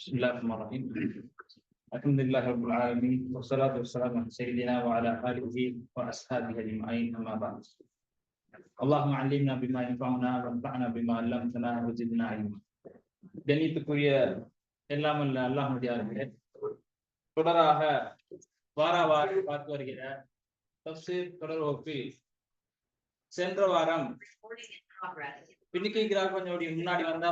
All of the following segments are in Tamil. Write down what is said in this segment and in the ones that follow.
بسم الله الرحمن الرحيم الحمد لله رب العالمين والصلاة والسلام على سيدنا وعلى آله وأصحابه أجمعين أما بعد اللهم علمنا بما ينفعنا وانفعنا بما علمتنا وزدنا علما கணித்துக்குரிய எல்லாம் அல்ல அல்லாஹுடையார்களே தொடராக வார வாரம் பார்த்து வருகிற தப்சீர் தொடர் வகுப்பில் சென்ற வாரம் பின்னிக்கை கிராக் கொஞ்சம் அப்படி முன்னாடி வந்தா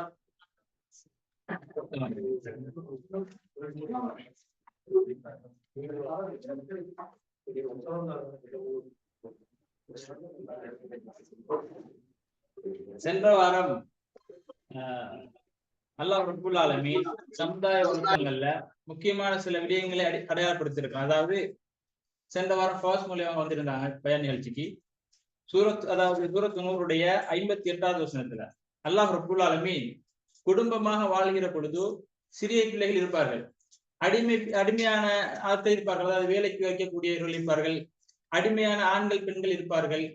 சென்ற வாரம் அல்லாஹ் ஆலமீன் சமுதாய உறுப்பினர்கள்ல முக்கியமான சில விடயங்களை அடை அடையாளப்படுத்தியிருக்கான். அதாவது சென்ற வாரம் ஃபாஸ் மூலியமா வந்திருந்தாங்க பயன் நிகழ்ச்சிக்கு. சூரத் அதாவது சூரத் நூறுடைய ஐம்பத்தி எட்டாவது வசனத்துல அல்லாஹ் ரப்புல் ஆலமீன் குடும்பமாக வாழ்கிற பொழுது சிறிய பிள்ளைகள் இருப்பார்கள். அடிமை அடிமையான ஆட்கள் இருப்பார்கள். அதாவது வேலைக்கு வைக்கக்கூடியவர்கள் இருப்பார்கள். அடிமையான ஆண்கள் பெண்கள் இருப்பார்கள்.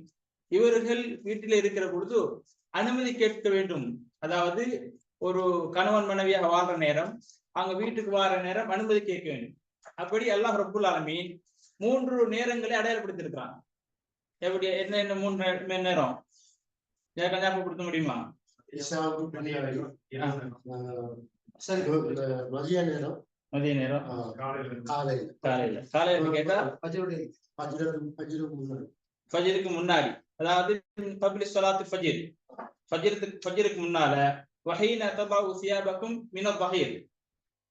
இவர்கள் வீட்டில் இருக்கிற பொழுது அனுமதி கேட்க வேண்டும். அதாவது ஒரு கணவன் மனைவியாக வாழ்ற நேரம் அவங்க வீட்டுக்கு வார நேரம் அனுமதி கேட்க வேண்டும். அப்படி அல்லாஹ் ரப்புல் ஆலமீன் மூன்று நேரங்களை அடையாளப்படுத்திருக்கிறான் எப்படி என்ன என்ன மூன்று நேரம்? ஞாபகப்படுத்த முடியுமா? மதிய நேரம். மதிய நேரம். காலையில். காலையில. காலையில. கேட்டா? முன்னாடி. ஃபஜ்ருக்கு முன்னாடி. அதாவது பப்ளி சொலாத்து ஃபஜ்ர் ஃபஜ்ருக்கு ஃபஜ்ருக்கு முன்னால வஹீன தபாவு சியாபக்கும் மின பஹீர்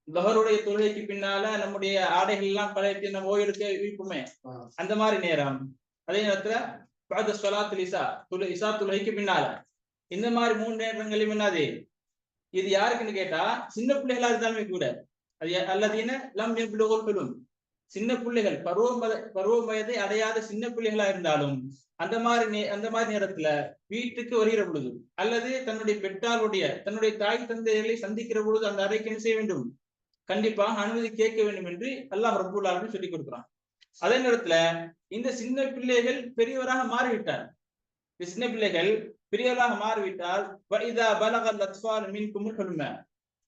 லஹருடைய தொழுகைக்கு பின்னால நம்முடைய ஆடைகள் எல்லாம் களைத்து நம்ம ஓய்வெடுக்க வைப்போமே அந்த மாதிரி நேரம். அதே நேரத்துல பாத சொலாத்து இசா துளு இசா தொழுகைக்கு பின்னால. இந்த மாதிரி மூணு நேரங்களையும் என்னது? இது யாருக்குன்னு கேட்டா சின்ன பிள்ளைகளா இருந்தாலுமே கூட அது அல்லது என்ன? லம் எவ்வளவு சின்ன பிள்ளைகள் பருவ வய- பருவ வயதை அடையாத சின்ன பிள்ளைகளா இருந்தாலும் அந்த மாதிரி அந்த மாதிரி நேரத்துல வீட்டுக்கு வருகிற பொழுது அல்லது தன்னுடைய பெற்றாருடைய தன்னுடைய தாய் தந்தைகளை சந்திக்கிற பொழுது அந்த அறைக்கு என்ன செய்ய வேண்டும்? கண்டிப்பாக அனுமதி கேட்க வேண்டும் என்று அல்லாஹ் ரபுல் ஆலமீன் சொல்லிக் கொடுக்கிறான். அதே நேரத்துல இந்த சின்ன பிள்ளைகள் பெரியவராக மாறிவிட்டார். இந்த சின்ன பிள்ளைகள் பெரியவர்களாக மாறிவிட்டால்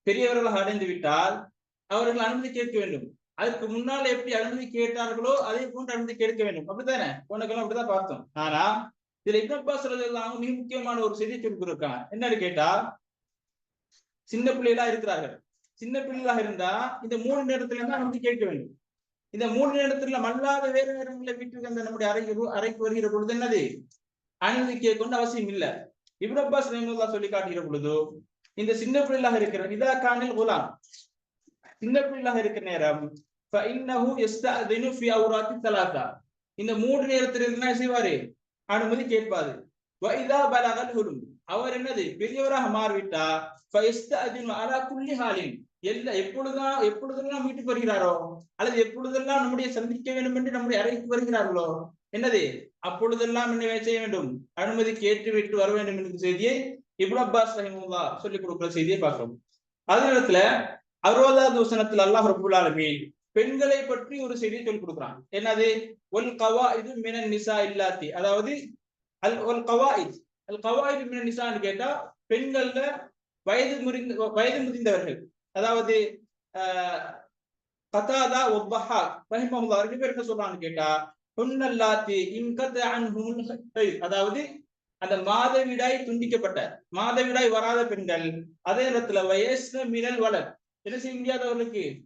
பெரியவர்களாக அடைந்து விட்டால் அவர்கள் அனுமதி கேட்க வேண்டும். அதுக்கு முன்னால் எப்படி அனுமதி கேட்டார்களோ அதே போன்று அனுமதி கேட்க வேண்டும். அப்படித்தானே? உனக்கெல்லாம் அப்படிதான் பார்த்தோம். ஆனா இதுல இப்பப்பா சொல்றதெல்லாம் மிக முக்கியமான ஒரு செய்தி சொல்லிருக்காங்க என்னன்னு கேட்டா சின்ன பிள்ளைகளா இருக்கிறார்கள். சின்ன பிள்ளைகளாக இருந்தா இந்த மூணு நேரத்துல இருந்தா அனுமதி கேட்க வேண்டும். இந்த மூணு நேரத்துல மல்லாத வேறு நேரங்களை வீட்டுக்கு அந்த நம்முடைய அறைக்கு அறைக்கு வருகிற பொழுது என்னது? அனுமதிக்க கொண்டு அவசியம் இல்லை. இப்னு ரஹிமுல்லா சொல்லி காட்டுகிற பொழுது இந்த சின்ன பிள்ளைகளாக இருக்கிற இதா காணில் குலாம். சின்ன பிள்ளைகளாக இருக்கிற நேரம் இந்த மூன்று நேரத்திலிருந்து என்ன செய்வாரு? அனுமதி கேட்பாரு. அவர் என்னது? பெரியவராக மாறிவிட்டா எல்லா எப்பொழுதுதான் எப்பொழுதெல்லாம் வீட்டுக்கு வருகிறாரோ அல்லது எப்பொழுதெல்லாம் நம்முடைய சந்திக்க வேண்டும் என்று நம்முடைய அறைக்கு வருகிறார்களோ என்னது? அப்பொழுதெல்லாம் என்ன செய்ய வேண்டும்? அனுமதி கேட்டு விட்டு வர வேண்டும் என்ற செய்தியை இப்னு அப்பாஸ் ரஹிமுல்லா சொல்லிக் கொடுக்கிற செய்தியை பார்க்கிறோம். அதே நேரத்துல அறுபதாவது வசனத்தில் அல்லாஹ் ரபுல் ஆலமீன் பெண்களை பற்றி ஒரு செய்தியை சொல்லிக் கொடுக்குறான். என்னது? ஒல் கவா இது மினன் நிசா இல்லாத்தி. அதாவது அல் ஒல் கவாயித். அல் கவாயித் மினன் நிசான்னு கேட்டா பெண்கள்ல வயது முறிந்த வயது முதிர்ந்தவர்கள். அதாவது ஆஹ், கதாதா ஒப்பஹா ரஹிமஹுல்லா ரெண்டு பேர் என்ன சொல்றான்னு கேட்டா அதாவது அந்த மாதவிடாய் துண்டிக்கப்பட்ட மாதவிடாய் வராத பெண்கள் அதே நேரத்துல வயசு மினல் வளர். என்ன செய்ய முடியாது அவர்களுக்கு?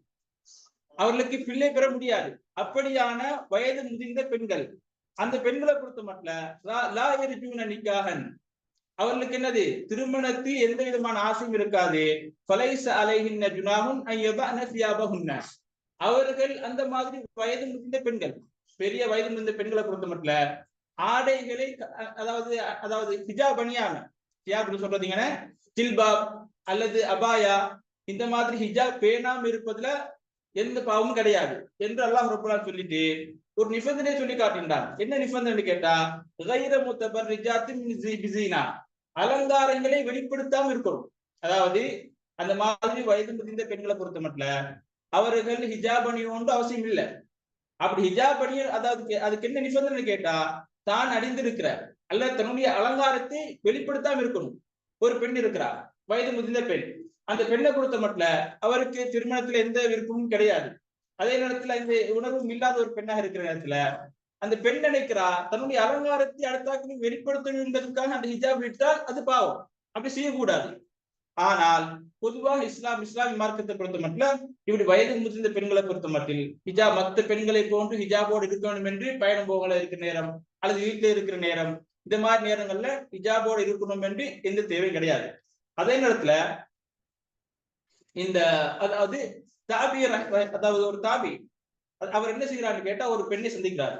அவர்களுக்கு பிள்ளை பெற முடியாது. அப்படியான வயது முதிர்ந்த பெண்கள் அந்த பெண்களை பொறுத்த மட்டும் நிக்காகன் அவர்களுக்கு என்னது? திருமணத்து எந்த விதமான ஆசையும் இருக்காது. கொலைச அலைகின்ற ஜுனாகும் அவர்கள் அந்த மாதிரி வயது முதிர்ந்த பெண்கள். பெரிய வயது முடிந்த பெண்களை பொறுத்த மட்டும் ஆடைகளை அதாவது அதாவது ஹிஜாப் அணியாம ஹிஜாப்னு சொல்றதீங்கன்னா ஜில்பாப் அல்லது அபாயா இந்த மாதிரி ஹிஜாப் பேணாம இருப்பதுல எந்த பாவமும் கிடையாது என்று அல்லாஹ் ரப்பலா சொல்லிட்டு ஒரு நிபந்தனை சொல்லி காட்டுகின்றான் என்ன நிபந்தனை கேட்டா கைர முத்தபர் ரிஜாத்தின் அலங்காரங்களை வெளிப்படுத்தாம இருக்கணும். அதாவது அந்த மாதிரி வயது முதிர்ந்த பெண்களை பொறுத்த மட்டும் அவர்கள் ஹிஜாப் அணியோண்டு அவசியம் இல்லை. அப்படி ஹிஜாப் அணிய அதாவது அதுக்கு என்ன நிபந்தனை கேட்டா தான் அணிந்திருக்கிற அல்ல தன்னுடைய அலங்காரத்தை வெளிப்படுத்தாம இருக்கணும். ஒரு பெண் இருக்கிறார் வயது முதிர்ந்த பெண். அந்த பெண்ணை கொடுத்த மட்டும் அவருக்கு திருமணத்துல எந்த விருப்பமும் கிடையாது. அதே நேரத்துல இந்த உணர்வும் இல்லாத ஒரு பெண்ணாக இருக்கிற நேரத்துல அந்த பெண் நினைக்கிறா தன்னுடைய அலங்காரத்தை அடுத்தாக்கு வெளிப்படுத்தணும் என்பதற்காக அந்த ஹிஜாப் விட்டால் அது பாவம். அப்படி செய்யக்கூடாது. ஆனால் பொதுவாக இஸ்லாம் இஸ்லாமிய மார்க்கத்தை பொறுத்த மட்டும் இப்படி வயது முதிர்ந்த பெண்களை பொறுத்த மட்டில் ஹிஜாப் மற்ற பெண்களை போன்று ஹிஜாபோடு இருக்க வேண்டும் என்று பயணம் போகல இருக்கிற நேரம் அல்லது வீட்டில் இருக்கிற நேரம் இந்த மாதிரி நேரங்கள்ல ஹிஜாபோடு இருக்கணும் என்று எந்த தேவையும் கிடையாது. அதே நேரத்துல இந்த அதாவது தாபி அதாவது ஒரு தாபி அவர் என்ன செய்யறாருன்னு கேட்டா ஒரு பெண்ணை சந்திக்கிறார்.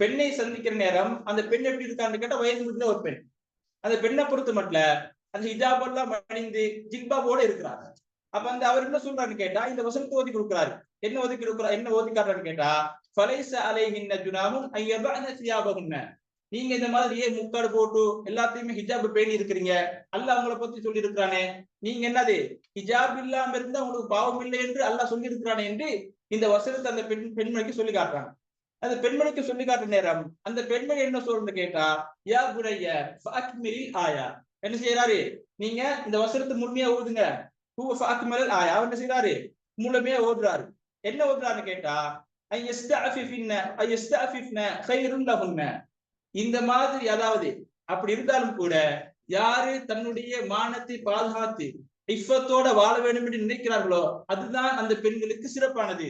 பெண்ணை சந்திக்கிற நேரம் அந்த பெண் எப்படி இருக்கான்னு கேட்டா வயது முடிந்த ஒரு பெண். அந்த பெண்ணை பொறுத்த மட்டும் அந்த ஹிஜாப் எல்லாம் அணிந்து ஜில்பாபோட இருக்கிறாங்க அப்ப அந்த அவர் என்ன சொல்றாருன்னு கேட்டா இந்த வசனத்தை ஓதி கொடுக்கிறாரு. என்ன ஒதுக்கி கொடுக்குறா என்ன ஓதி காட்டுறான்னு கேட்டா ஃபலைச ஜுனாவும் ஜுனாஹும் ஐயபஅன சியாபஹுன்ன நீங்க இந்த மாதிரி ஏன் முக்காடு போட்டு எல்லாத்தையுமே ஹிஜாப் பேணி இருக்கிறீங்க. அல்லாஹ் உங்களை பத்தி சொல்லி இருக்கிறானே நீங்க என்னது? ஹிஜாப் இல்லாம இருந்தா உங்களுக்கு பாவம் இல்லை என்று அல்லாஹ் சொல்லி இருக்கிறானே என்று இந்த வசனத்தை அந்த பெண் பெண்மணிக்கு சொல்லி காட்டுறாங்க. அந்த பெண்மணிக்கு சொல்லி காட்டுற நேரம் அந்த பெண்மணி என்ன சொல்றது கேட்டா யா புரைய ஆயா. என்ன செய்யறாரு நீங்க இந்த வசனத்தை முழுமையா ஓதுங்க. ஹூ ஃபாக்மிலில் ஆயா. என்ன செய்யறாரு முழுமையா ஓதுறாரு. என்ன ஓதுறாருன்னு கேட்டா இந்த மாதிரி அதாவது அப்படி இருந்தாலும் கூட யாரு தன்னுடைய மானத்தை பாதுகாத்து இஃபத்தோட வாழ வேண்டும் என்று நினைக்கிறார்களோ அதுதான் அந்த பெண்களுக்கு சிறப்பானது.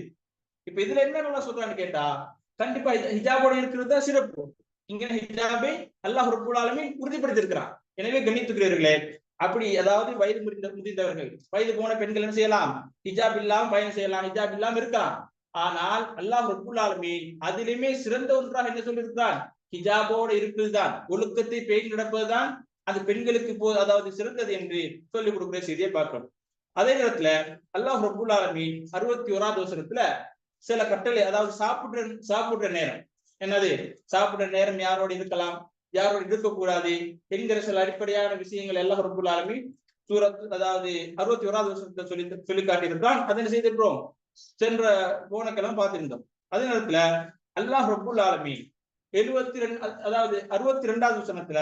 இப்ப இதுல என்ன நல்லா சொல்றான்னு கேட்டா கண்டிப்பா ஹிஜாபோட இருக்கிறது தான் சிறப்பு. இங்க ஹிஜாபை அல்லாஹ் ரப்புல் ஆலமீன் உறுதிப்படுத்தி இருக்கிறான் எனவே கண்ணித்துக்கிறீர்களே அப்படி அதாவது வயது முறிந்த முதிர்ந்தவர்கள் வயது போன பெண்கள் என்ன செய்யலாம்? ஹிஜாப் இல்லாம பயணம் செய்யலாம். ஹிஜாப் இல்லாம இருக்கலாம் ஆனால் அல்லாஹ் ரப்புல் அதிலுமே சிறந்த ஒன்றாக என்ன சொல்லியிருக்கிறான் ஹிஜாபோட இருப்பதுதான். ஒழுக்கத்தை பேணி நடப்பதுதான். அது பெண்களுக்கு போ அதாவது சிறந்தது என்று சொல்லிக் கொடுக்கிற செய்தியை பார்க்கிறோம். அதே நேரத்துல அல்லாஹ் ரபுல் ஆலமீன் அறுபத்தி ஓராவது வசனத்துல சில கட்டளை அதாவது சாப்பிடுற சாப்பிடுற நேரம். என்னது? சாப்பிடுற நேரம் யாரோட இருக்கலாம்? யாரும் இருக்கக்கூடாது என்கிற சில அடிப்படையான விஷயங்கள் எல்லாம் ரபுல் சூரத் அதாவது அறுபத்தி ஓராவது வருஷத்தை சொல்லி சொல்லி காட்டியிருக்கான் அதை செய்திருக்கிறோம்? சென்ற போனக்கெல்லாம் பார்த்திருந்தோம். அதே நேரத்துல அல்லாஹ் ரபுல் ஆலமி எழுபத்தி ரெண்டு அதாவது அறுபத்தி ரெண்டாவது வசனத்துல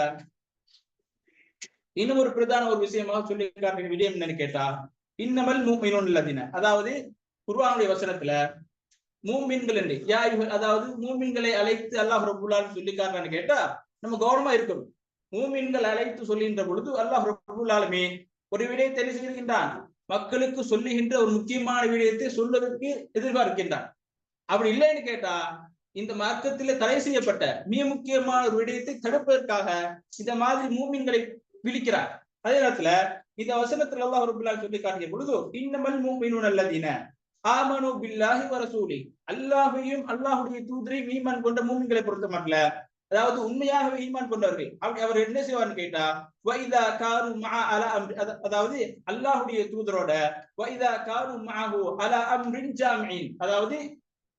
இன்னும் ஒரு பிரதான ஒரு விஷயமாக சொல்லி காட்டுற விடயம் என்னன்னு கேட்டா இன்னமல் மூமினோன் இல்லதின அதாவது குர்வானுடைய வசனத்துல மூமின்கள் என்று யா அதாவது மூமின்களை அழைத்து அல்லாஹ் ரபுல்லாலும் சொல்லி காட்டுறான்னு கேட்டா நம்ம கவனமா இருக்கணும். மூமின்கள் அழைத்து சொல்லுகின்ற பொழுது அல்லாஹ் ரபுல்லாலுமே ஒரு விடயத்தை என்ன செய்கின்றான்? மக்களுக்கு சொல்லுகின்ற ஒரு முக்கியமான விடயத்தை சொல்வதற்கு எதிர்பார்க்கின்றான். அப்படி இல்லைன்னு கேட்டா இந்த மார்க்கத்திலே தடை செய்யப்பட்ட மிக முக்கியமான ஒரு விடயத்தை தடுப்பதற்காக இந்த மாதிரி மூமின்களை விழிக்கிறார். அதே நேரத்துல இந்த வசனத்துல அல்லாஹ் ரபுல்லா சொல்லி காட்டிய பொழுது இன்னமல் மூமினு அல்லதீன ஆமனு பில்லாஹி வரசூலி அல்லாஹையும் அல்லாஹுடைய தூதரை மீமன் கொண்ட மூமின்களை பொறுத்த மட்டும் அதாவது உண்மையாகவே ஈமான் கொண்டவர்கள். அப்படி அவர் என்ன செய்வார்னு கேட்டா வைதா காரு மா அலா அதாவது அல்லாஹுடைய தூதரோட வைதா காரு மாஹு அலா அம்ரின் ஜாமீன் அதாவது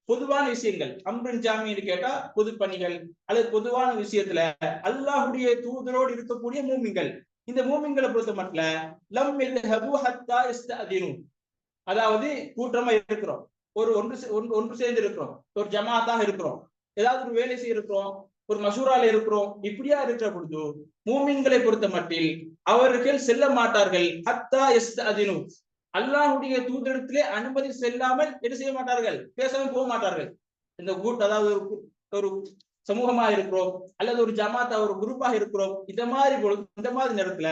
பொதுவான விஷயங்கள். அம்ரின் ஜாமீன் கேட்டா பொது பணிகள் அல்லது பொதுவான விஷயத்துல அல்லாஹுடைய தூதரோடு இருக்கக்கூடிய மூமிங்கள் இந்த மூமிங்களை பொறுத்த மட்டும் லம் அதாவது கூட்டமா இருக்கிறோம். ஒரு ஒன்று ஒன்று சேர்ந்து இருக்கிறோம். ஒரு ஜமாத்தாக இருக்கிறோம். ஏதாவது ஒரு வேலை செய்யிருக்கிறோம் ஒரு மசூரால இருக்கிறோம். இப்படியா இருக்கிற பொழுது மூமின்களை பொறுத்த மட்டில் அவர்கள் செல்ல மாட்டார்கள். அத்தா எஸ் அதினு அல்லாஹுடைய தூதரத்திலே அனுமதி செல்லாமல் என்ன செய்ய மாட்டார்கள்? பேசவும் போக மாட்டார்கள். இந்த கூட்டு அதாவது ஒரு ஒரு சமூகமா இருக்கிறோம். அல்லது ஒரு ஜமாத்தா ஒரு குரூப்பாக இருக்கிறோம். இந்த மாதிரி பொழுது இந்த மாதிரி நேரத்துல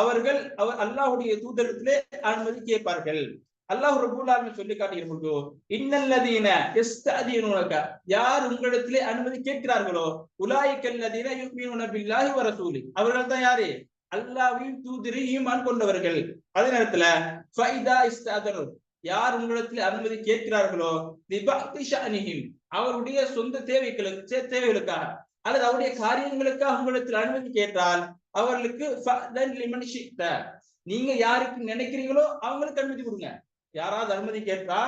அவர்கள் அவர் அல்லாஹுடைய தூதரத்திலே அனுமதி கேட்பார்கள். அல்லாஹ் ரபுல்லான்னு சொல்லி காட்டுகிற பொழுது இன்னல்லதீன எஸ்தீனுனக யார் உங்களிடத்திலே அனுமதி கேட்கிறார்களோ உலாய்க்கல்லதீன யுக்மீனுன பில்லாஹி வ அவர்கள் தான் யாரு? அல்லாவையும் தூதரை ஈமான் கொண்டவர்கள். அதே நேரத்துல ஃபைதா இஸ்தாதனு யார் உங்களிடத்தில் அனுமதி கேட்கிறார்களோ அவருடைய சொந்த தேவைகளுக்கு தேவைகளுக்காக அல்லது அவருடைய காரியங்களுக்காக உங்களிடத்தில் அனுமதி கேட்டால் அவர்களுக்கு நீங்க யாருக்கு நினைக்கிறீங்களோ அவங்களுக்கு அனுமதி கொடுங்க. யாராவது அனுமதி கேட்டா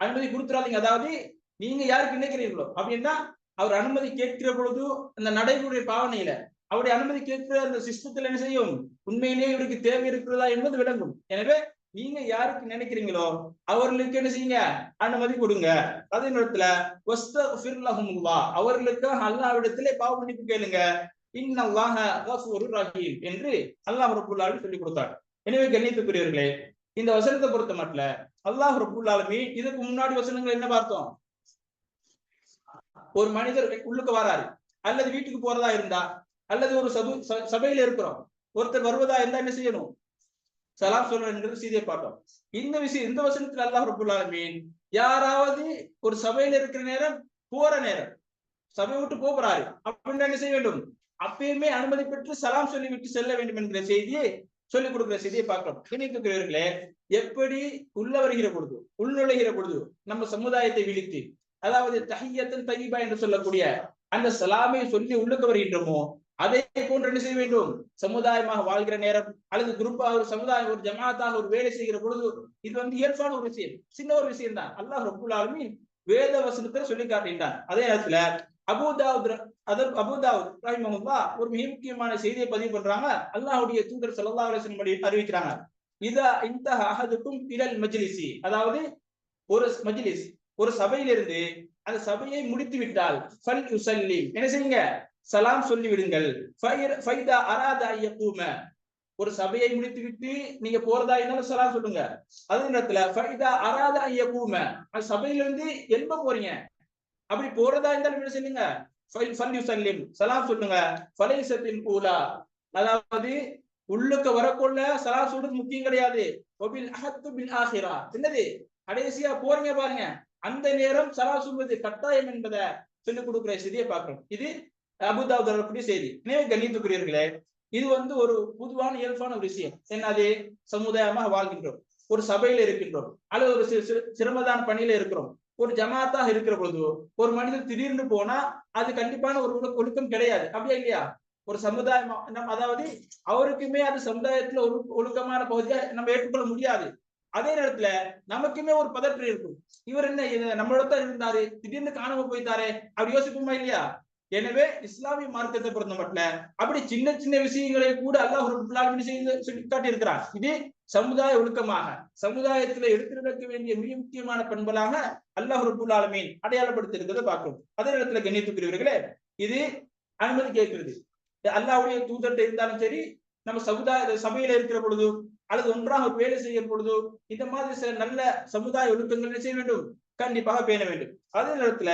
அனுமதி கொடுத்துடாதீங்க அதாவது நீங்க யாருக்கு நினைக்கிறீர்களோ அப்படின்னா அவர் அனுமதி கேட்கிற பொழுது அந்த நடைமுறை பாவனையில அவருடைய அனுமதி கேட்கிற அந்த சிஸ்டத்துல என்ன செய்யும்? உண்மையிலேயே இவருக்கு தேவை இருக்கிறதா என்பது விளங்கும். எனவே நீங்க யாருக்கு நினைக்கிறீங்களோ அவர்களுக்கு என்ன செய்யுங்க? அனுமதி கொடுங்க. அதே நேரத்துல அவர்களுக்கு அல்லாவிடத்திலே பாவ மன்னிப்பு கேளுங்க. இன்னல்லாஹ கஃபூரு ரஹீம் என்று அல்லாஹ் ரபுல்லாஹி சொல்லி கொடுத்தார். எனவே கண்ணியத்துக்குரியவர்களே இந்த வசனத்தை பொறுத்த மட்டும் அல்லாஹ் ரபுல்லாலுமே இதுக்கு முன்னாடி வசனங்கள் என்ன பார்த்தோம்? ஒரு மனிதர் உள்ளுக்கு வராரு. அல்லது வீட்டுக்கு போறதா இருந்தா அல்லது ஒரு சபு ச- சபையில இருக்கிறோம். ஒருத்தர் வருவதா இருந்தா என்ன செய்யணும்? சலாம் சொல்றேங்கிறது சீதையை பார்த்தோம். இந்த விஷயம் இந்த வசனத்துல அல்லாஹ் ரபுல்லாலுமீன் யாராவது ஒரு சபையில இருக்கிற நேரம் போற நேரம் சபை விட்டு போகிறாரு அப்படின்னு என்ன செய்ய வேண்டும்? அப்பயுமே அனுமதி பெற்று சலாம் சொல்லிவிட்டு செல்ல வேண்டும் என்கிற செய்தியை சொல்லிக் கொடுக்கிற செய்தியை பார்க்கிறோம் இணைக்குகிறவர்களே எப்படி உள்ள வருகிற பொழுது உள்நுழைகிற பொழுது நம்ம சமுதாயத்தை விழித்து அதாவது தஹியத்தன் தகிபா என்று சொல்லக்கூடிய அந்த சலாமை சொல்லி உள்ளுக்கு வருகின்றோமோ அதே போன்று என்ன செய்ய வேண்டும்? சமுதாயமாக வாழ்கிற நேரம் அல்லது குரூப்பா ஒரு சமுதாயம் ஒரு ஜமாத்தாக ஒரு வேலை செய்கிற பொழுது இது வந்து இயல்பான ஒரு விஷயம் சின்ன ஒரு விஷயம் தான் அல்லாஹ் ரபுல் வேத வசனத்தை சொல்லி காட்டுகின்றான் அதே நேரத்துல அபுதாவுத் அதற்கு அபுதாவுத் ரஹிமகுல்லா ஒரு மிக முக்கியமான செய்தியை பதிவு பண்றாங்க. அல்லாஹுடைய தூதர் சல்லா அலைஹி அறிவிக்கிறாங்க. இதா இந்த அகதுக்கும் இடல் மஜ்லிசி அதாவது ஒரு மஜ்லிஸ் ஒரு சபையிலிருந்து அந்த சபையை முடித்து விட்டால் ஃபல் யுசல்லி என்ன செய்யுங்க? சலாம் சொல்லி விடுங்கள். ஃபைதா அராத ஐயக்கூம ஒரு சபையை முடித்து விட்டு நீங்க போறதா இருந்தாலும் சலாம் சொல்லுங்க. அதே நேரத்துல ஃபைதா ஐய ஐயக்கூம அந்த சபையிலிருந்து எழும்ப போறீங்க. அப்படி போறதா இருந்தாலும் என்ன செய்யுங்க? சலாம் சொல்லுங்க. ஃபலைசத்தின் கூலா. அதாவது உள்ளுக்க வரக்குள்ள சலாம் சொல்றது முக்கியம் கிடையாது. என்னது? கடைசியா போறீங்க பாருங்க. அந்த நேரம் சலா சொல்வது கட்டாயம் என்பதை சொல்லிக் கொடுக்கிற செய்தியை பார்க்கிறோம். இது அபுதாவுத் வரக்கூடிய செய்தி. நினைவு கண்ணியத்துக்குரியவர்களே இது வந்து ஒரு பொதுவான இயல்பான ஒரு விஷயம். என்னது? சமுதாயமாக வாழ்கின்றோம். ஒரு சபையில இருக்கின்றோம். அல்லது ஒரு சி- சிரமதான பணியில இருக்கிறோம். ஒரு ஜமாத்தாக இருக்கிற பொழுது ஒரு மனிதர் திடீர்னு போனா அது கண்டிப்பான ஒரு ஒழுக்கம் கிடையாது. அப்படியா இல்லையா? ஒரு சமுதாயம் நம்ம அதாவது அவருக்குமே அது சமுதாயத்துல ஒரு ஒழுக்கமான பகுதியா நம்ம ஏற்றுக்கொள்ள முடியாது. அதே நேரத்துல நமக்குமே ஒரு பதற்றம் இருக்கும். இவர் என்ன நம்மளோட தான் இருந்தாரு திடீர்னு காணாம போயிட்டாரே அப்படி யோசிப்போமா இல்லையா? எனவே இஸ்லாமிய மார்க்கத்தை பொறுத்த மட்டும் அப்படி சின்ன சின்ன விஷயங்களை கூட அல்லாஹ் சொல்லி காட்டி இருக்கிறார் இது சமுதாய ஒழுக்கமாக சமுதாயத்துல எடுத்திருக்க வேண்டிய மிக முக்கியமான பண்புகளாக அல்லாஹ் ரபுல் ஆலமீன் அடையாளப்படுத்தி இருக்கிறத பார்க்கிறோம். அதே நேரத்துல கண்ணியத்துக்குரியவர்களே இது அனுமதி கேட்கிறது. அல்லாவுடைய தூதர்கிட்ட இருந்தாலும் சரி நம்ம சமுதாய சபையில இருக்கிற பொழுது அல்லது ஒன்றாக ஒரு வேலை செய்யும் பொழுது இந்த மாதிரி சில நல்ல சமுதாய ஒழுக்கங்கள் செய்ய வேண்டும்? கண்டிப்பாக பேண வேண்டும். அதே நேரத்துல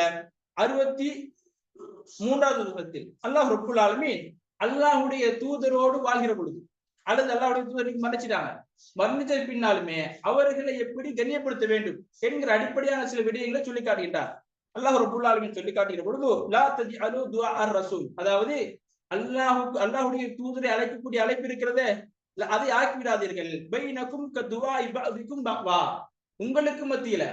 அறுபத்தி மூன்றாவது அல்லாஹ் ரப்புல் ஆலமீன் அல்லாஹுடைய தூதரோடு வாழ்கிற பொழுது அல்லது அல்லாஹ்வுடைய மன்னிச்சிட்டாங்க? மன்னிச்ச பின்னாலுமே அவர்களை எப்படி கண்ணியப்படுத்த வேண்டும் என்கிற அடிப்படையான சில விடயங்களை சொல்லி காட்டுகின்றார். அல்லாஹ் ரபுல்லாலுமே சொல்லி காட்டுகிற பொழுது லா தஜி அலு துவா அர் ரசூல். அதாவது அல்லாஹுக்கு அல்லாஹுடைய தூதரை அழைக்கக்கூடிய அழைப்பு இருக்கிறதே அதை ஆக்கிவிடாதீர்கள். பைனக்கும் கதுவா இபாதிக்கும் வா உங்களுக்கு மத்தியில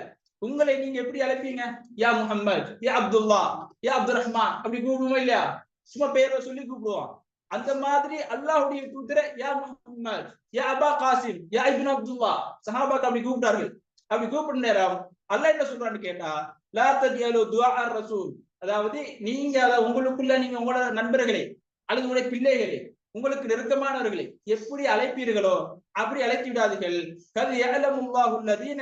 உங்களை நீங்க எப்படி அழைப்பீங்க? யா முஹம்மத் யா அப்துல்லா யா அப்துல் ரஹ்மான் அப்படி கூப்பிடுவோம் இல்லையா? சும்மா பேரை சொல்லி கூப்பிடுவோம். அந்த மாதிரி அல்லாஹுடைய தூதர யா முகமது யா அபா காசிம் யா இபின் அப்துல்லா சஹாபாக்கு அப்படி கூப்பிட்டார்கள். அப்படி கூப்பிட்ட நேரம் அல்லாஹ் என்ன சொல்றான்னு கேட்டா லா தஜியலு துஆ அர் ரசூல். அதாவது நீங்க அத உங்களுக்குள்ள நீங்க உங்களோட நண்பர்களே அல்லது உங்களுடைய பிள்ளைகளே உங்களுக்கு நெருக்கமானவர்களை எப்படி அழைப்பீர்களோ அப்படி அழைத்து விடாதீர்கள் கது ஏலமுல்லாஹு அல்லதீன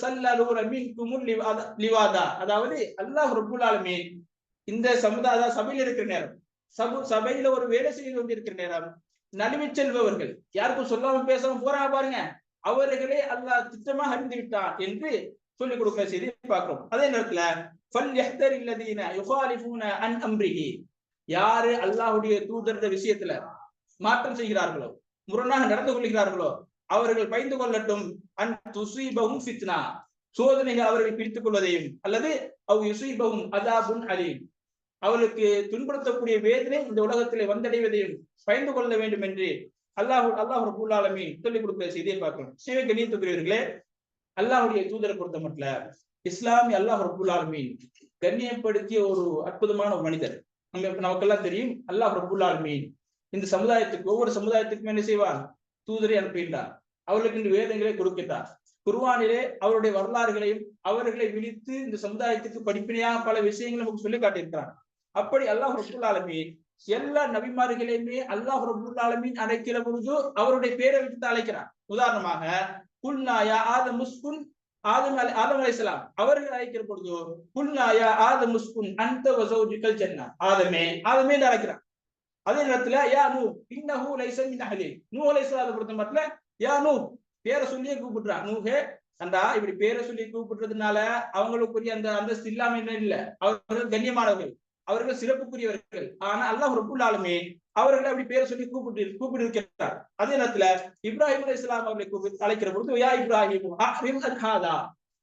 சல்லூர மின்குமுல் லிவாதா. லிவாதா அதாவது அல்லாஹ் ரபுல்லாலுமே இந்த சமுதாய சபையில் இருக்கிற நேரம் சபு சபையில ஒரு வேலை செய்து கொண்டிருக்கிற நேரம். நழுவிச் செல்பவர்கள். யாருக்கும் சொல்லாம பேசாம போறா பாருங்க. அவர்களே அல்லாஹ் திட்டமாக அறிந்து விட்டான் என்று சொல்லிக் கொடுக்கிற செய்தி பார்க்கிறோம். அதே நேரத்துல ஃபல் யஹ்தர் இல்லதீன யுகாலிஃபூன அன் அம்ரிஹி. யாரு அல்லாஹ்வுடைய தூதருடைய விஷயத்துல மாற்றம் செய்கிறார்களோ முரணாக நடந்து கொள்கிறார்களோ அவர்கள் பயந்து கொள்ளட்டும். அன் துசீபவும் ஃபித்னா. சோதனைகள் அவர்கள் பிடித்துக் கொள்வதையும் அல்லது அவ் யுசீபவும் அதாபுன் அலீம். அவர்களுக்கு துன்புறுத்தக்கூடிய வேதனை இந்த உலகத்திலே வந்தடைவதையும் பயந்து கொள்ள வேண்டும் என்று அல்லாஹ் அல்லாஹ் ரபுல் சொல்லிக் கொடுக்கிற செய்தியை பார்க்கணும் சிவ கண்ணியத்துக்குரியவர்களே அல்லாஹுடைய தூதரை பொறுத்த மட்டும் இஸ்லாமிய அல்லாஹ் ரபுல்லாலமீன் கண்ணியப்படுத்திய ஒரு அற்புதமான ஒரு மனிதர். நம்ம நமக்கெல்லாம் தெரியும் அல்லாஹ் ரபுல்லாலமீன் இந்த சமுதாயத்துக்கு ஒவ்வொரு சமுதாயத்துக்கும் என்ன செய்வார் தூதரை அனுப்புகின்றார் அவர்களுக்கு இந்த வேதங்களை கொடுக்கின்றார். குர்வானிலே அவருடைய வரலாறுகளையும் அவர்களை விழித்து இந்த சமுதாயத்துக்கு படிப்பினையாக பல விஷயங்களை நமக்கு சொல்லி காட்டியிருக்கிறான். அப்படி அல்லாஹ் ரபுல் எல்லா நபிமார்களையுமே அல்லாஹ் ரபுல் ஆலமீன் அழைக்கிற பொழுது அவருடைய பேரை விட்டு அழைக்கிறார். உதாரணமாக குல்நாயா ஆத முஸ்குன் ஆதம் அலை ஆதம் அலைசலாம் அவர்கள் அழைக்கிற பொழுது குல்நாயா ஆத முஸ்குன் அந்த வசௌஜிக்கல் ஜன்னா. ஆதமே ஆதமே அழைக்கிறார். அதே நேரத்துல யா நூ இன்னஹு லைசன் மின் அஹ்லி. நூ அலைஹிஸ்ஸலாத்தை பொறுத்த மட்டும் யா நூ பேரை சொல்லியே கூப்பிடுறான் நூஹே அந்தா இப்படி பேரை சொல்லி கூப்பிடுறதுனால அவங்களுக்குரிய அந்த அந்தஸ்து இல்லாம என்ன இல்ல. அவர்கள் கண்ணியமானவர்கள். அவர்கள் சிறப்புக்குரியவர்கள். ஆனா அல்லாஹ் ரப்புல் அவர்களை அப்படி பேரை சொல்லி கூப்பிட்டு கூப்பிட்டு இருக்கிறார் அதே நேரத்துல இப்ராஹிம் அலி இஸ்லாம் அவர்களை கூப்பிட்டு அழைக்கிற பொழுது யா இப்ராஹிம் ஹாதா?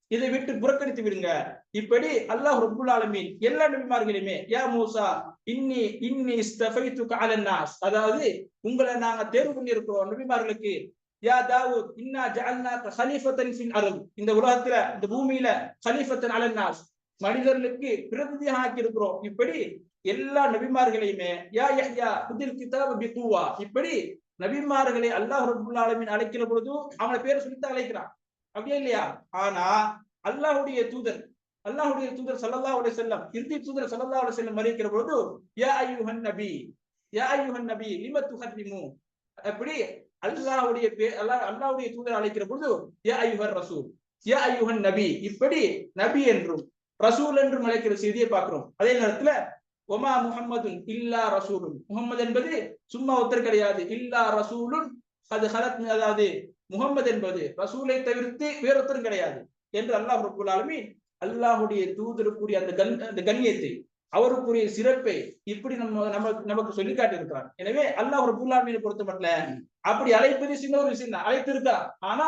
இதை விட்டு புறக்கணித்து விடுங்க. இப்படி அல்லாஹ் ரபுல்லாலுமே எல்லா நபிமார்களையுமே யா மூசா இன்னி இன்னி இஸ்தஃபைத்துக து நாஸ் அதாவது உங்களை நாங்க தேர்வு பண்ணியிருக்கிறோம் நபிமார்களுக்கு. யா தாவூத் இன்னா ஜஅல்னாக கலீஃபத்தன் ஃபில் அர்த். இந்த உலகத்துல இந்த பூமியில கலீஃபத்தன் அலன்னாஸ் மனிதர்களுக்கு பிரதிநிதியாக ஆக்கி இருக்கிறோம். இப்படி எல்லா நபிமார்களையுமே யா யஹ்யா குதில் கிதாப் பிகுவா இப்படி நபிமார்களை அல்லாஹ் ரபுல்லாலமின் அழைக்கிற பொழுது அவங்கள பேரை சொல்லித்தான் அழைக்கிறான். அப்படியே இல்லையா? ஆனா அல்லாஹுடைய தூதர் அல்லாஹுடைய தூதர் சல்லல்லா உடைய செல்லம் இறுதி தூதர் சல்லல்லா உடைய செல்லம் அறிவிக்கிற பொழுது யா அய்யுஹன் நபி யா ஐயுஹன் நபி லிம துஹர்ரிமு? அப்படி அல்லாஹுடைய பே- அல்லாஹ் அல்லாஹுடைய தூதர் அழைக்கிற பொழுது யா ஐயுஹர் ரசூல் யா ஐயுஹன் நபி இப்படி நபி என்றும் ரசூல் என்று அழைக்கிற செய்தியை பார்க்கிறோம். அதே நேரத்துல ஒமா முஹம்மதுன் இல்லா ரசூலுன். முகம்மது என்பது சும்மா ஒத்தர் கிடையாது. இல்லா ரசூலுன் அது ஹலத் அதாவது முகம்மது என்பது ரசூலை தவிர்த்து வேறொத்தரும் கிடையாது. என்று அல்லாஹ் ரப்புல் அல்லாஹுடைய தூதர் கூடிய அந்த கண் அந்த கண்ணியத்தை அவருக்குரிய சிறப்பை இப்படி நம்ம நம்ம நமக்கு சொல்லி காட்டியிருக்கிறார். எனவே அல்லாஹ் ஒரு ஆலமீனை பொறுத்த மட்டும் அப்படி அழைப்பது சின்ன ஒரு விஷயம் தான். அழைத்திருக்கா ஆனா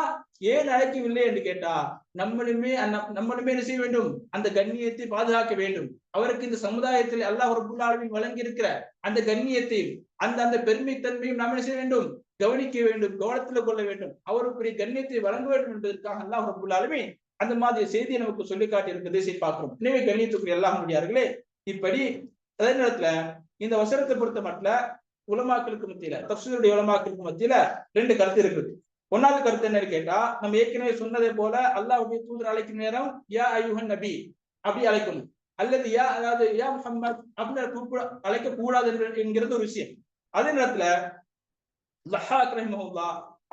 ஏன் அழைக்கவில்லை என்று கேட்டா நம்மளுமே நம்மளுமே என்ன செய்ய வேண்டும்? அந்த கண்ணியத்தை பாதுகாக்க வேண்டும். அவருக்கு இந்த சமுதாயத்தில் அல்லாஹ் ஒரு ஆலமீன் வழங்கி இருக்கிற அந்த கண்ணியத்தையும் அந்த அந்த பெருமைத்தன்மையும் நாம் என்ன செய்ய வேண்டும்? கவனிக்க வேண்டும். கவனத்துல கொள்ள வேண்டும். அவருக்குரிய கண்ணியத்தை வழங்க வேண்டும் என்பதற்காக அல்லாஹ் ரப்புல் அந்த மாதிரி செய்தியை நமக்கு சொல்லி காட்டி இருக்கிறதை பார்க்கிறோம். எனவே கண்ணியத்துக்குரிய எல்லாம் முடியார்களே இப்படி அதே நேரத்துல இந்த வசனத்தை பொறுத்த மட்டும் உலமாக்களுக்கு மத்தியில தப்சீருடைய உலமாக்களுக்கு மத்தியில ரெண்டு கருத்து இருக்குது. ஒன்னாவது கருத்து என்னன்னு கேட்டா நம்ம ஏற்கனவே சொன்னதை போல அல்லாஹுடைய தூதர் அழைக்கும் நேரம் யா ஐயுஹன் நபி அப்படி அழைக்கணும். அல்லது யா அதாவது யா முஹம்மத் அப்படின்னு அழைக்க கூடாது என்கிறது ஒரு விஷயம். அதே நேரத்துல லஹாக் ரஹிமஹுல்லா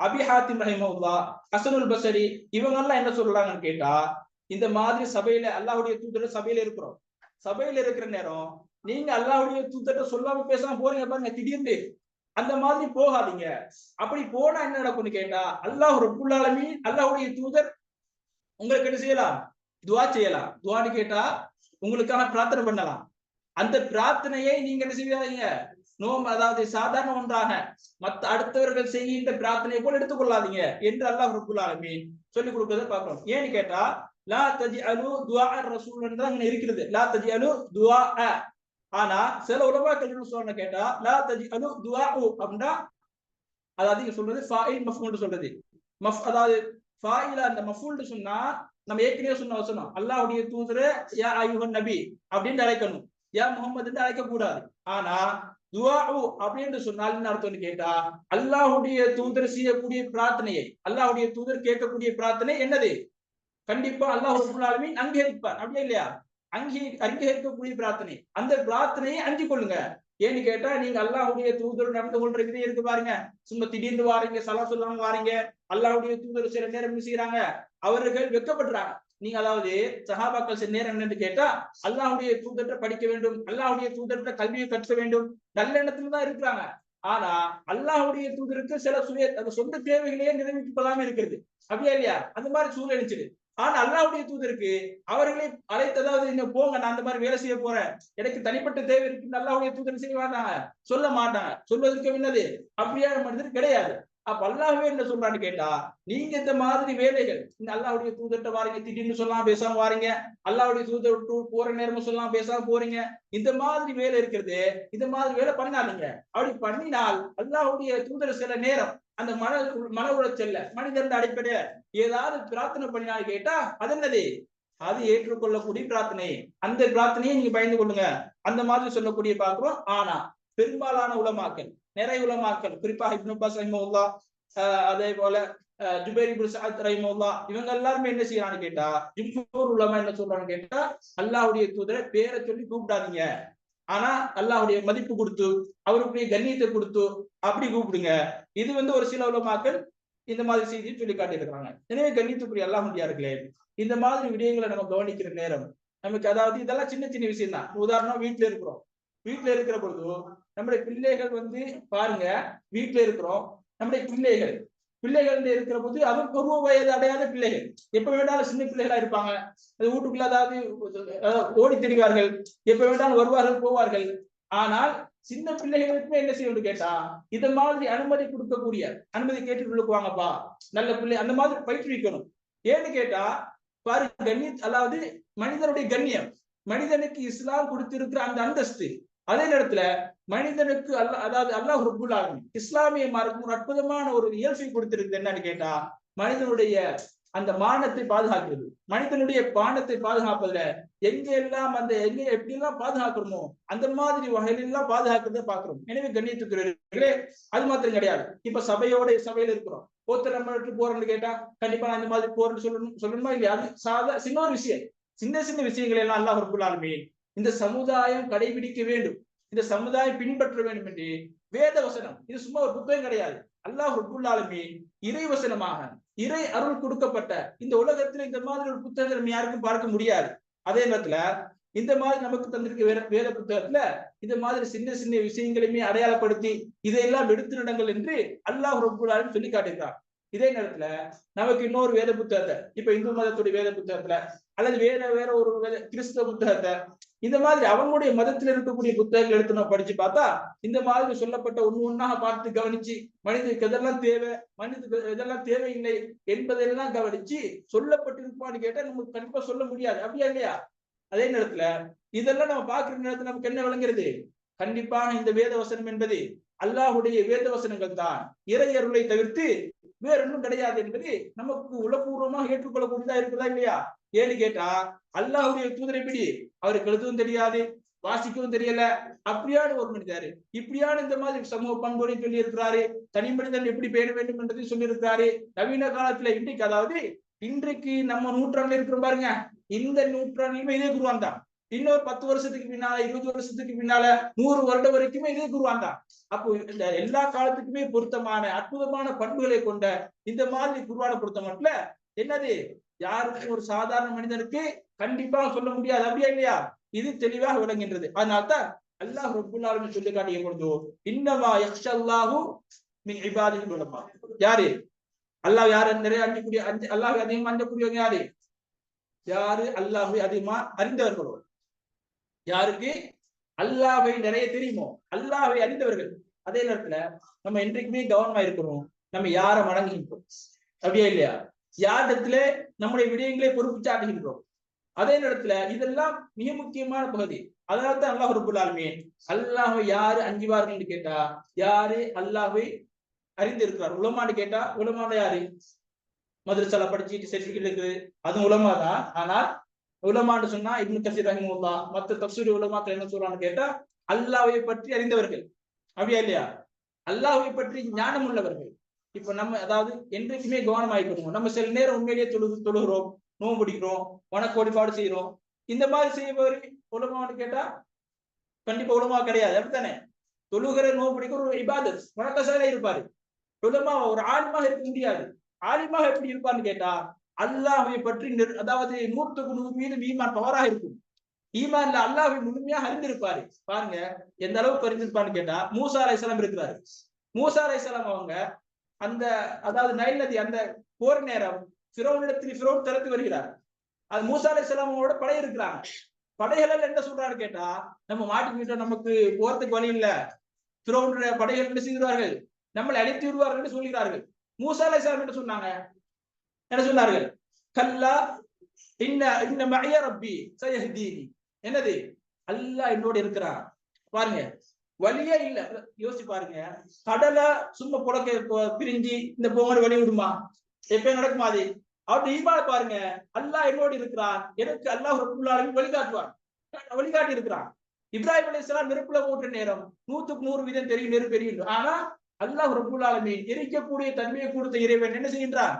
அபி ஹாத்திம் ரஹிமஹுல்லா ஹசனுல் பசரி இவங்க எல்லாம் என்ன சொல்றாங்கன்னு கேட்டா இந்த மாதிரி சபையில அல்லாஹுடைய தூதர் சபையில இருக்கிறோம். சபையில இருக்கிற நேரம் நீங்க அல்லாவுடைய தூத்தட்ட சொல்லாம பேசாம போறீங்க பாருங்க திடீர்னு. அந்த மாதிரி போகாதீங்க. அப்படி போனா என்ன நடக்கும்னு கேட்டா அல்லாஹ் ரப்புல் ஆலமீன் தூதர் உங்களுக்கு என்ன செய்யலாம்? துவா செய்யலாம். துவான்னு கேட்டா உங்களுக்கான பிரார்த்தனை பண்ணலாம். அந்த பிரார்த்தனையை நீங்க என்ன செய்யாதீங்க? நோம் அதாவது சாதாரண ஒன்றாக மத்த அடுத்தவர்கள் செய்கின்ற பிரார்த்தனையை போல எடுத்துக்கொள்ளாதீங்க என்று அல்லாஹ் ரபுல் ஆலமீன் சொல்லி கொடுக்கறத பார்க்கிறோம் ஏன்னு கேட்டா லா தஜி அலு துவா ரசூல் தான் இருக்கிறது. லா தஜி அலு துவா ஆனா சில உலமாக்கள் என்ன சொல்றாங்க கேட்டா லா தஜி அலு துவா உ அப்படின்னா அதாவது இங்க சொல்றது ஃபாயில் மஃபூல் சொல்றது. மஃப் அதாவது ஃபாயில அந்த மஃபூல் சொன்னா நம்ம ஏற்கனவே சொன்ன வசனம். அல்லாஹுடைய தூதர் யா ஐயுஹன் நபி அப்படின்னு அழைக்கணும். யா முகமது அழைக்க கூடாது ஆனா உ அப்படின்னு சொன்னால் என்ன அர்த்தம்னு கேட்டா அல்லாஹுடைய தூதர் செய்யக்கூடிய பிரார்த்தனையை அல்லாஹ்வுடைய தூதர் கேட்கக்கூடிய பிரார்த்தனை என்னது? கண்டிப்பா அல்லாஹ் ரபுல்லாலுமே அங்கீகரிப்பார். அப்படியே இல்லையா? அங்கீ அங்கீகரிக்கக்கூடிய பிரார்த்தனை. அந்த பிரார்த்தனையை அஞ்சு கொள்ளுங்க. ஏன்னு கேட்டா நீங்க அல்லாஹுடைய தூதர் நடந்து கொள்ற விதை இருக்கு பாருங்க. சும்மா திடீர்னு வாரீங்க சலா சொல்லாம வாரீங்க அல்லாஹுடைய தூதர் சில நேரம் செய்யறாங்க அவர்கள் வெட்கப்படுறாங்க. நீங்க அதாவது சஹாபாக்கள் சில நேரம் என்னன்னு கேட்டா அல்லாஹுடைய தூதர்கிட்ட படிக்க வேண்டும் அல்லாஹுடைய தூதர்கிட்ட கல்வியை கற்க வேண்டும் நல்ல எண்ணத்துல தான் இருக்கிறாங்க. ஆனா அல்லாஹ்வுடைய தூதருக்கு சில சுய அந்த சொந்த தேவைகளையே நிறைவேற்றிக்கொள்ளாம இருக்கிறது. அப்படியா இல்லையா? அந்த மாதிரி சூழ்நிலைச்சுது ஆனா அல்லாவுடைய தூதருக்கு அவர்களை அழைத்ததாவது நீங்க போங்க நான் அந்த மாதிரி வேலை செய்ய போறேன். எனக்கு தனிப்பட்ட தேவை இருக்கு அல்லாவுடைய தூதர் செய்ய மாட்டாங்க சொல்ல மாட்டாங்க. சொல்வதற்கு என்னது அப்படியான மனிதர் கிடையாது. அப்ப அல்லாஹே என்ன சொல்றான்னு கேட்டா நீங்க இந்த மாதிரி வேலைகள் இந்த அல்லாவுடைய தூதர்கிட்ட வாரீங்க திடீர்னு சொல்லாம பேசாம வாரீங்க அல்லாவுடைய தூதர் போற நேரமும் சொல்லாம பேசாம போறீங்க இந்த மாதிரி வேலை இருக்கிறது இந்த மாதிரி வேலை பண்ணாதீங்க அப்படி பண்ணினால் அல்லாவுடைய தூதர் சில நேரம் அந்த மன மன உளைச்சல்ல மனிதன் அடிப்படையில ஏதாவது பிரார்த்தனை பண்ணினாலும் கேட்டா அது என்னது? அது ஏற்றுக்கொள்ளக்கூடிய பிரார்த்தனை. அந்த பிரார்த்தனையை நீங்க பயந்து கொள்ளுங்க. அந்த மாதிரி சொல்லக்கூடிய பார்க்கிறோம். ஆனா பெரும்பாலான உலமாக்கள் நிறைய உலமாக்கள் குறிப்பாக இப்னுபாஸ் அப்பாஸ் அதே போல ஜுபேரி ஜுபைர் இப்னு இவங்க எல்லாருமே என்ன செய்யறான்னு கேட்டா ஜும்ஹூர் உலமா என்ன சொல்றான்னு கேட்டா அல்லாவுடைய தூதரை பேரை சொல்லி கூப்பிடாதீங்க. ஆனா அல்லாஹ்வுடைய மதிப்பு கொடுத்து அவருக்குரிய கண்ணியத்தை கொடுத்து அப்படி கூப்பிடுங்க. இது வந்து ஒரு சில உலமாக்கள் இந்த மாதிரி செய்தியும் சொல்லி காட்டியிருக்கிறாங்க. எனவே கண்ணியத்துக்குரிய அல்லாஹ் முடியார்களே இந்த மாதிரி விடயங்களை நம்ம கவனிக்கிற நேரம் நமக்கு அதாவது இதெல்லாம் சின்ன சின்ன விஷயம் தான் உதாரணம் வீட்டுல இருக்கிறோம். வீட்டுல இருக்கிற பொழுது நம்முடைய பிள்ளைகள் வந்து பாருங்க வீட்டுல இருக்கிறோம். நம்முடைய பிள்ளைகள் பிள்ளைகள் இருக்கிற போது அதுவும் பருவ வயது அடையாத பிள்ளைகள். எப்ப வேண்டாலும் சின்ன பிள்ளைகளா இருப்பாங்க. அது வீட்டுக்குள்ள அதாவது ஓடி திரிவார்கள். எப்ப வேண்டாலும் வருவார்கள் போவார்கள். ஆனால் சின்ன பிள்ளைகளுக்குமே என்ன செய்யணும் கேட்டா இந்த மாதிரி அனுமதி கொடுக்கக்கூடிய அனுமதி கேட்டு வாங்கப்பா நல்ல பிள்ளை அந்த மாதிரி பயிற்றுவிக்கணும். ஏன்னு கேட்டா பாரு கண்ணிய அதாவது மனிதனுடைய கண்ணியம். மனிதனுக்கு இஸ்லாம் கொடுத்திருக்கிற அந்த அந்தஸ்து. அதே நேரத்துல மனிதனுக்கு அல்ல அதாவது அல்லாஹ் ருபுல் ஆலமீன் இஸ்லாமிய மார்க்கும் ஒரு அற்புதமான ஒரு இயல்பை கொடுத்திருக்கு என்னன்னு கேட்டா மனிதனுடைய அந்த மானத்தை பாதுகாக்கிறது. மனிதனுடைய பானத்தை பாதுகாப்பதுல எங்க எல்லாம் அந்த எங்க எப்படி எல்லாம் பாதுகாக்கணுமோ அந்த மாதிரி வகையில எல்லாம் பாதுகாக்கிறத பாக்குறோம் எனவே கண்ணியத்துக்குரியவர்களே அது மாத்திரம் கிடையாது. இப்ப சபையோட சபையில இருக்கிறோம். ஒருத்தர் நம்ம போறோம்னு போறேன்னு கேட்டா கண்டிப்பா அந்த மாதிரி போறேன்னு சொல்லணும் சொல்லணுமா இல்லையா? அது சாதா சின்ன ஒரு விஷயம். சின்ன சின்ன விஷயங்கள் எல்லாம் அல்லாஹ் ரப்புல் இந்த சமுதாயம் கடைபிடிக்க வேண்டும். இந்த சமுதாயம் பின்பற்ற வேண்டும் என்று வேத வசனம். இது சும்மா ஒரு புத்தகம் கிடையாது. அல்லாஹ் ரப்புல் இறை வசனமாக இறை அருள் கொடுக்கப்பட்ட இந்த உலகத்துல இந்த மாதிரி ஒரு புத்தகத்தை நம்ம யாருக்கும் பார்க்க முடியாது. அதே நேரத்துல இந்த மாதிரி நமக்கு தந்திருக்க வேற வேத புத்தகத்துல இந்த மாதிரி சின்ன சின்ன விஷயங்களையுமே அடையாளப்படுத்தி இதையெல்லாம் எடுத்து நடங்கள் என்று அல்லாஹ் ரபுல்லாலும் சொல்லி காட்டுகிறார் இதே நேரத்துல நமக்கு இன்னொரு வேத புத்தகத்தை இப்ப இந்து மதத்துடைய வேத புத்தகத்துல அல்லது வேற வேற ஒரு வேத கிறிஸ்தவ புத்தகத்தை இந்த மாதிரி அவங்களுடைய மதத்துல இருக்கக்கூடிய புத்தகங்கள் எடுத்து நம்ம படிச்சு பார்த்தா இந்த மாதிரி சொல்லப்பட்ட ஒண்ணு ஒன்றாக பார்த்து கவனிச்சு மனிதனுக்கு எதெல்லாம் தேவை மனிதனுக்கு எதெல்லாம் தேவையில்லை என்பதெல்லாம் கவனிச்சு சொல்லப்பட்டிருப்பான்னு கேட்டா நமக்கு கண்டிப்பா சொல்ல முடியாது. அப்படியா இல்லையா? அதே நேரத்துல இதெல்லாம் நம்ம பார்க்கிற நேரத்துல நமக்கு என்ன விளங்குறது? கண்டிப்பாக இந்த வேத வசனம் என்பது அல்லாஹுடைய வேத வசனங்கள் தான் இறையருளை தவிர்த்து வேறொன்றும் கிடையாது என்பது நமக்கு உளப்பூர்வமாக ஏற்றுக்கொள்ளக்கூடியதா இருக்குதா இல்லையா? ஏன்னு கேட்டா அல்லாஹுடைய தூதரை பிடி அவருக்கு எழுதவும் தெரியாது வாசிக்கவும் தெரியல. அப்படியான ஒரு மனிதர் இப்படியான இந்த மாதிரி சமூக பண்புரை சொல்லி இருக்கிறாரு தனி மனிதன் எப்படி பேண வேண்டும் என்றதையும் சொல்லியிருக்கிறாரு. நவீன காலத்துல இன்றைக்கு அதாவது இன்றைக்கு நம்ம நூற்றாண்டுல இருக்கிறோம் பாருங்க. இந்த நூற்றாண்டுலயுமே இதே குருவான் தான் இன்னொரு பத்து வருஷத்துக்கு பின்னால இருபது வருஷத்துக்கு பின்னால நூறு வருடம் வரைக்குமே இதே குருவான் தான் அப்போ இந்த எல்லா காலத்துக்குமே பொருத்தமான அற்புதமான பண்புகளை கொண்ட இந்த மாதிரி குருவான பொறுத்த மட்டும் என்னது? யாருக்கும் ஒரு சாதாரண மனிதனுக்கு கண்டிப்பா சொல்ல முடியாது. அப்படியா இல்லையா? இது தெளிவாக விளங்குகின்றது. அதனால்தான் அல்லாஹ் ரப்புல் சொல்லி காட்டிய பொழுது இன்னமா யக்ஷல்லாஹு மின் யாரு? அல்லாஹ் யாரு நிறைய அஞ்சக்கூடிய அஞ்சு அல்லாஹ் அதிகமா அஞ்சக்கூடியவங்க யாரு? யாரு? அல்லாஹை அதிகமா அறிந்தவர்களோ. யாருக்கு? அல்லாஹை நிறைய தெரியுமோ? அல்லாஹை அறிந்தவர்கள். அதே நேரத்துல நம்ம என்றைக்குமே கவனமா இருக்கணும். நம்ம யாரை வணங்குகின்றோம்? அப்படியா இல்லையா? யாரிடத்துல நம்முடைய விடயங்களை பொறுப்பு சாட்டுகின்றோம் அதே நேரத்துல இதெல்லாம் மிக முக்கியமான பகுதி. அதனால தான் அல்லாஹ் ரபுல் அல்லாஹை யாரு அஞ்சுவார்கள் கேட்டா யாரு அல்லாஹை அறிந்திருக்கிறார்? உலமான்னு கேட்டா உலமான யாரு? மதுரசால படிச்சுட்டு சர்டிபிகேட் இருக்குது அதுவும் உலமா தான் ஆனால் உலமான்னு சொன்னா இப்னு கசீர் ரஹிமுல்லா மத்த தப்சூரி உலமாக்கள் என்ன சொல்றான்னு கேட்டா அல்லாவை பற்றி அறிந்தவர்கள். அப்படியா இல்லையா? அல்லாஹை பற்றி ஞானம் உள்ளவர்கள். இப்ப நம்ம அதாவது என்றைக்குமே கவனமாயிக்கணும் நம்ம சில நேரம் உண்மையிலேயே தொழு தொழுகிறோம் நோம்பு பிடிக்கிறோம் வனக்கோடிப்பாடு செய்யறோம் இந்த மாதிரி செய்பவர் உலமான்னு கேட்டா கண்டிப்பா உலமா கிடையாது. அப்படித்தானே? தொழுகிற நோம்பு பிடிக்கிற ஒரு இபாதத் வணக்கசாலை இருப்பாரு. உலமா ஒரு ஆலிமாக இருக்க முடியாது. ஆலிமாக எப்படி இருப்பான்னு கேட்டா அல்லாஹை பற்றி அதாவது நூற்றுக்கு நூறு மீது ஈமான் பவராக இருக்கும். ஈமான்ல அல்லாஹை முழுமையாக அறிந்திருப்பாரு. பாருங்க எந்த அளவுக்கு அறிந்திருப்பான்னு கேட்டா மூசா அலைஹிஸ்ஸலாம் இருக்கிறாரு. மூசா அலைஹிஸ்ஸலாம் அவங்க அந்த அதாவது நைல் நதி அந்த போர் நேரம் பிறோனிடத்தில் பிறோன் திறத்து வருகிறார். அது மூசா அலைஹிஸ்ஸலாமோட படை இருக்கிறாங்க படைகள் என்ன சொல்றாரு கேட்டா நம்ம மாட்டிக்கிட்டோம் நமக்கு போறதுக்கு வழி இல்ல. பிறோனுடைய படைகள் என்ன செய்கிறார்கள் நம்மளை அழித்து விடுவார்கள் என்று சொல்கிறார்கள். மூசா அலைஹிஸ்ஸலாம் என்ன சொன்னாங்க? என்ன சொன்னார்கள்? கல்லா இன்ன இன்ன மழைய ரப்பி சயஹ்தீனி. என்னது? அல்லாஹ் என்னோட இருக்கிறான். பாருங்க. வழியே இல்ல. யோசிச்சு பாருங்க. கடலை சும்மா புடக்க பிரிஞ்சு இந்த பொங்கல் வழி விடுமா எப்ப நடக்குமா அது? அவருடைய ஈமால பாருங்க. அல்லாஹ் என்னோடு இருக்கிறான். எனக்கு அல்லாஹ் ரபுல்லாலும் வழிகாட்டுவான். வழிகாட்டி இருக்கிறான். இப்ராஹிம் அலைஹிஸ்ஸலாம் நெருப்புல போட்ட நேரம் நூத்துக்கு நூறு வீதம் தெரியும் நெருப்பு எரியும். ஆனா அல்லாஹ் ரபுல்லாலுமே எரிக்கக்கூடிய தன்மையை கொடுத்த இறைவன் என்ன செய்கின்றான்?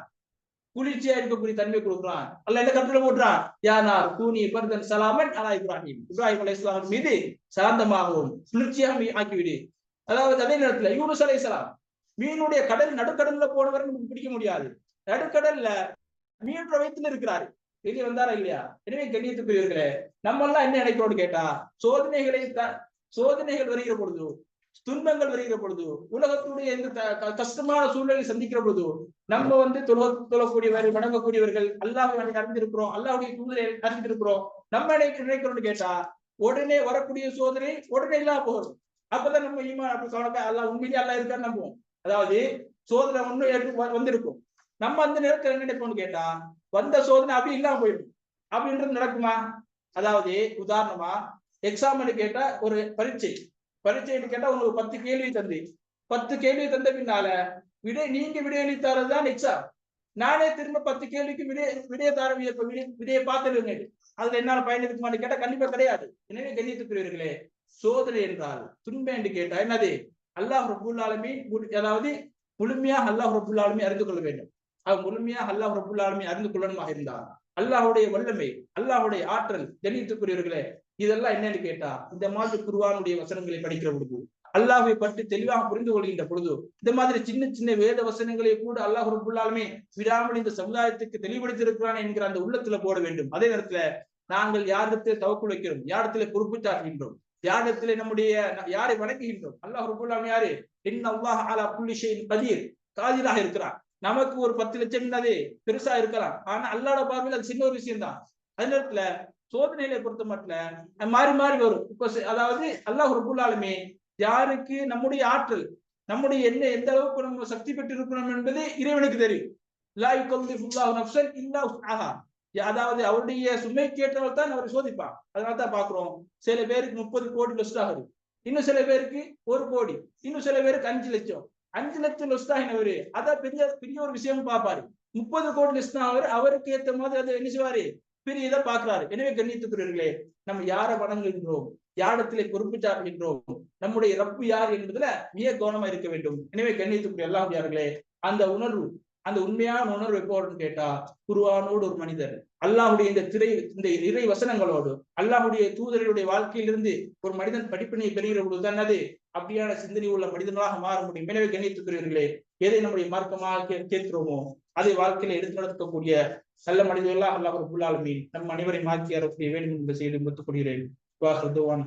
குளிர்ச்சியா இருக்கக்கூடிய தன்மை கொடுக்குறான். அல்ல என்ன கட்டளை போடுறான் யானார் கூனி பர்தன் சலாமன் அலா இப்ராஹிம். இப்ராஹிம் அலை இஸ்லாம் மீது சாந்தமாகவும் குளிர்ச்சியாக ஆக்கிவிடு. அதாவது அதே நேரத்துல யூனுஸ் அலை இஸ்லாம் மீனுடைய கடல் நடுக்கடல்ல போனவர் நமக்கு பிடிக்க முடியாது. நடுக்கடல்ல மீன் வயிற்றுல இருக்கிறாரு. வெளியே வந்தாரா இல்லையா? எனவே கண்ணியத்துக்குரியவர்களே நம்ம எல்லாம் என்ன நினைக்கிறோம்னு கேட்டா சோதனைகளை த- சோதனைகள் வருகிற பொழுது துன்பங்கள் வருகிற பொழுது உலகத்துடைய இந்த த- க- கஷ்டமான சூழ்நிலை சந்திக்கிற பொழுது நம்ம வந்து தொழ தொழக்கூடியவர்கள் வணங்கக்கூடியவர்கள் அல்லாஹ் அறிந்திருக்கிறோம் அல்லாஹ்வுடைய தூதரை இருக்கிறோம் நம்ம நினைக்கிறோம்னு கேட்டா உடனே வரக்கூடிய சோதனை உடனே இல்லாம போகும். அப்பதான் நம்ம ஈமா அப்படி சொன்னப்ப அல்லா உண்மையிலே அல்லா இருக்கான்னு நம்புவோம். அதாவது சோதனை ஒண்ணு ஏற்று வந்திருக்கும். நம்ம அந்த நேரத்துல என்ன நினைப்போம்னு கேட்டா வந்த சோதனை அப்படி இல்லாம போயிடும். அப்படின்றது நடக்குமா? அதாவது உதாரணமா எக்ஸாம்னு கேட்டா ஒரு பரீட்சை. பரீட்சைன்னு கேட்டா உங்களுக்கு பத்து கேள்வி தந்து. பத்து கேள்வி தந்த பின்னால விடை நீங்க விடையளித்தாரதுதான் நிச்சா நானே திரும்ப பத்து கேள்விக்கு விடை விடைய தார விடையை பார்த்துருங்க அதுல என்னால பயன் இருக்குமான்னு கேட்டா கண்டிப்பா கிடையாது. எனவே கண்ணியத்துக்குரியவர்களே சோதனை என்றால் துன்பம் என்று கேட்டா என்னது? அல்லாஹ் ரபுல் அதாவது முழுமையாக அல்லாஹ் ரபுல்லாலுமே அறிந்து கொள்ள வேண்டும். அவன் முழுமையாக அல்லாஹ் ரபுல்லாலுமே அறிந்து கொள்ளணுமாக இருந்தார் அல்லாஹ்வுடைய வல்லமை அல்லாஹ்வுடைய ஆற்றல் கண்ணியத்துக்குரியவர்களே இதெல்லாம் என்னன்னு கேட்டா இந்த மாதிரி குருவானுடைய வசனங்களை படிக்கிற பொழுது அல்லாஹை பற்றி தெளிவாக புரிந்து கொள்கின்ற பொழுது இந்த மாதிரி சின்ன சின்ன வேத வசனங்களை கூட அல்லாஹ் ரபுல்லாலுமே விடாமல் இந்த சமுதாயத்துக்கு தெளிவுபடுத்தியிருக்கிறான் என்கிற அந்த உள்ளத்துல போட வேண்டும். அதே நேரத்துல நாங்கள் யாரிடத்தில் தவக்குள் வைக்கிறோம் யாரிடத்துல பொறுப்பு சாட்டுகின்றோம் யாரிடத்துல நம்முடைய யாரை வணங்குகின்றோம் அல்லாஹ் ரபுல்லாலும் யாரு? என்ன அல்லாஹ் அலா புள்ளி கதீர் காதிராக இருக்கிறான். நமக்கு ஒரு பத்து லட்சம் என்னது? பெருசா இருக்கலாம். ஆனா அல்லாட பார்வையில் அது சின்ன ஒரு விஷயம் தான் அதே நேரத்துல சோதனைகளை பொறுத்த மட்டும் மாறி மாறி வரும். இப்ப அதாவது அல்லாஹ் ரபுல்லாலுமே யாருக்கு நம்முடைய ஆற்றல் நம்முடைய என்ன எந்த அளவுக்கு நம்ம சக்தி பெற்று இருக்கிறோம் என்பது இறைவனுக்கு தெரியும். அதாவது அவருடைய சுமை கேட்டவர்கள் தான் அவரை சோதிப்பான். அதனால தான் பாக்குறோம் சில பேருக்கு முப்பது கோடி லொஸ்ட் ஆகுது. இன்னும் சில பேருக்கு ஒரு கோடி இன்னும் சில பேருக்கு அஞ்சு லட்சம். அஞ்சு லட்சம் லொஸ்டாகினவர் அதான் பெரிய பெரிய ஒரு விஷயம் பார்ப்பாரு. முப்பது கோடி லிஸ்ட் அவர் அவருக்கு ஏத்த மாதிரி அதை என்ன செய்வாரு? பெரிய இதை பாக்குறாரு எனவே கண்ணியத்துக்குரியர்களே நம்ம யாரை வணங்குகின்றோம்? யாரிடத்திலே குறிப்பிட்டார்கின்றோம் நம்முடைய ரப்பு யார் என்பதுல மிக கவனமா இருக்க வேண்டும். எனவே கண்ணியத்துக்குரிய எல்லாம் யார்களே அந்த உணர்வு அந்த உண்மையான உணர்வு எப்போன்னு கேட்டா குருவானோடு ஒரு மனிதர். அல்லாஹுடைய இந்த திரை இந்த இறை வசனங்களோடு அல்லாஹுடைய தூதர்களுடைய வாழ்க்கையிலிருந்து ஒரு மனிதன் படிப்பினை பெறுகிற பொழுதுதான் அது அப்படியான சிந்தனை உள்ள மனிதனாக மாற முடியும். எனவே கண்ணியத்துக்குரியவர்களே எதை நம்முடைய மார்க்கமாக கே- கேட்கிறோமோ அதை வாழ்க்கையில எடுத்து நடக்கக்கூடிய நல்ல மனிதர்களாக அல்லாஹ் ரபுல் ஆலமீன் நம் அனைவரை மாற்றி அறக்கூடிய வேண்டும் என்று செய்து முத்துக் கொள்கிறேன். வாஹ் ரதுவான்